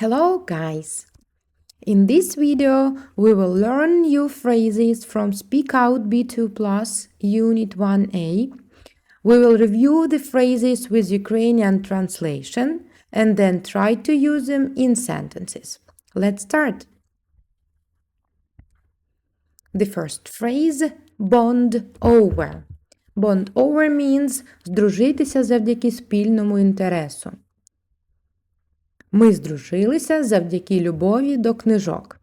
Hello guys! In this video we will learn new phrases from Speak Out B2 Plus Unit 1A. We will review the phrases with Ukrainian translation and then try to use them in sentences. Let's start. The first phrase bond over. Bond over means здружитися завдяки спільному інтересу. Ми здружилися завдяки любові до книжок.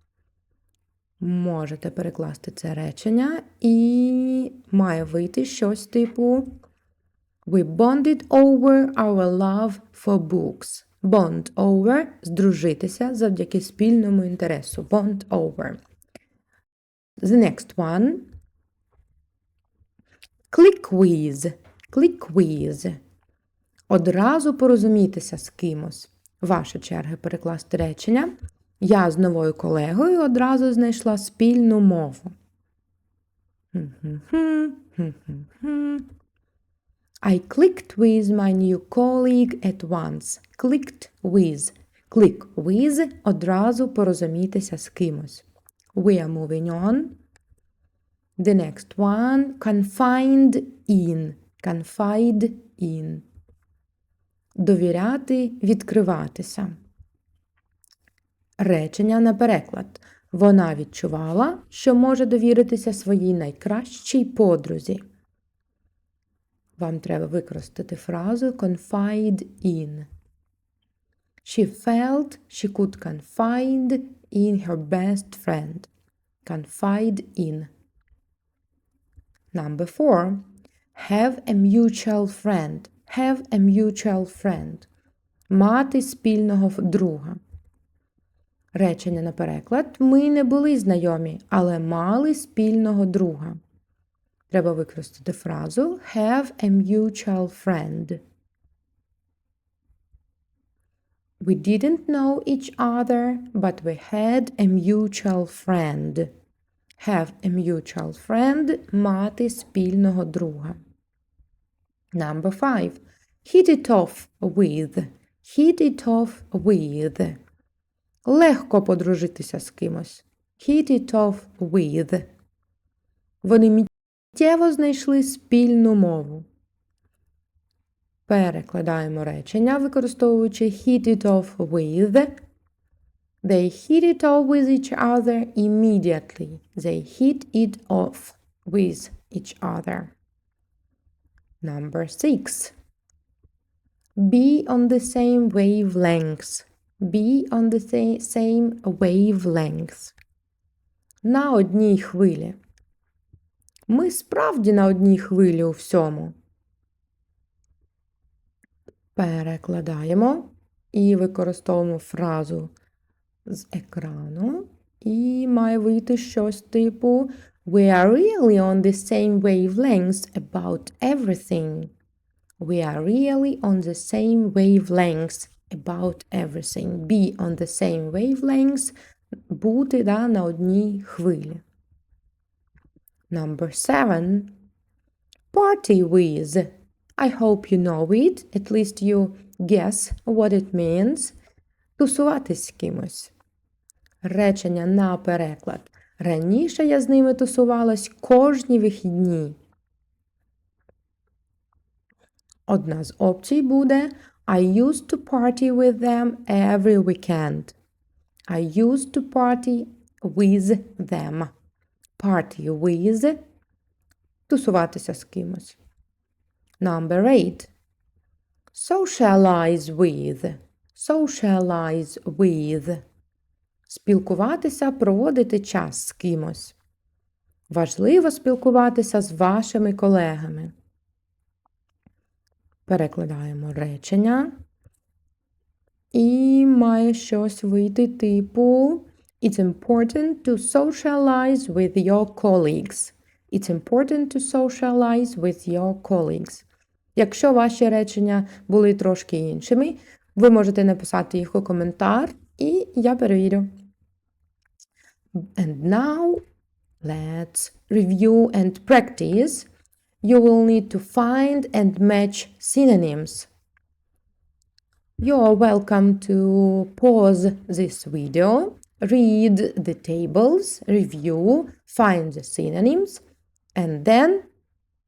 Можете перекласти це речення і має вийти щось типу We bonded over our love for books. Bond over здружитися завдяки спільному інтересу. Bond over. The next one. Click with. Click with. Одразу порозумітися з кимось. Ваша черга перекласти речення. Я з новою колегою одразу знайшла спільну мову. I clicked with my new colleague at once. Clicked with. Click with одразу порозумітися з кимось. We are moving on. The next one confined in. Confide in. Довіряти, відкриватися. Речення на переклад. Вона відчувала, що може довіритися своїй найкращій подрузі. Вам треба використати фразу confide in. She felt she could confide in her best friend. Confide in. Number four. Have a mutual friend. Have a mutual friend. Мати спільного друга. Речення на переклад. Ми не були знайомі, але мали спільного друга. Треба використати фразу have a mutual friend. We didn't know each other, but we had a mutual friend. Have a mutual friend мати спільного друга. Number five. Hit it off with. Hit it off with. Легко подружитися з кимось. Hit it off with. Вони миттєво знайшли спільну мову. Перекладаємо речення, використовуючи hit it off with. They hit it off with each other immediately. They hit it off with each other. Number six. Be on the same wavelengths. Be on the same wavelengths. На одній хвилі. Ми справді на одній хвилі у всьому. Перекладаємо і використовуємо фразу з екрану. І має вийти щось типу We are really on the same wavelengths about everything. We are really on the same wavelengths about everything. Be on the same wavelengths бути да, на одній хвилі. Number seven. Party with. I hope you know it. At least you guess what it means. Тусуватись з кимось. Речення на переклад. Раніше я з ними тусувалась кожні вихідні. Одна з опцій буде I used to party with them every weekend. I used to party with them. Party with тусуватися з кимось. Number eight. Socialize with. Socialize with. Спілкуватися, проводити час з кимось. Важливо спілкуватися з вашими колегами. Перекладаємо речення. І має щось вийти типу It's important to socialize with your colleagues. It's important to socialize with your colleagues. Якщо ваші речення були трошки іншими, ви можете написати їх у коментар, і я перевірю. And now let's review and practice. You will need to find and match synonyms. You're welcome to pause this video, read the tables, review, find the synonyms, and then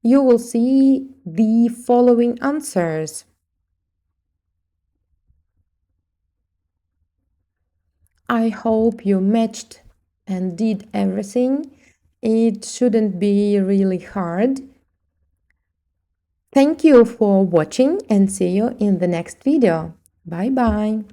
you will see the following answers. I hope you matched and did everything. It shouldn't be really hard. Thank you for watching and see you in the next video. Bye bye.